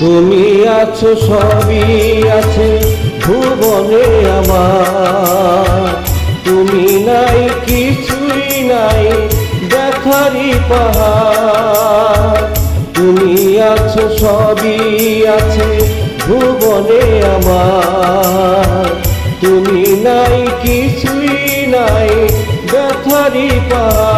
তুমি আছো, সবই আছে ভুবনে আমার। তুমি নাই, কিছুই নাই দেখারি পাহাড়। তুমি আছো, সবই আছে ভুবনে আমার। তুমি নাই, কিছুই নাই দেখারি পাহাড়।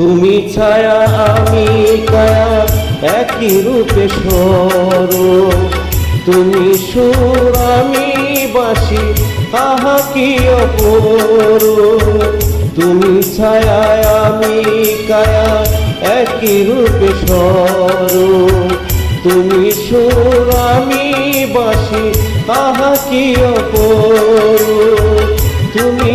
তুমি ছায়া, আমি কায়া একই রূপে সর তুমি সুর, আমি বাসি আহা কি অপর তুমি ছায়া, আমি কায়া একই রূপে সর তুমি সুর, আমি বাসি আহা কি অপর তুমি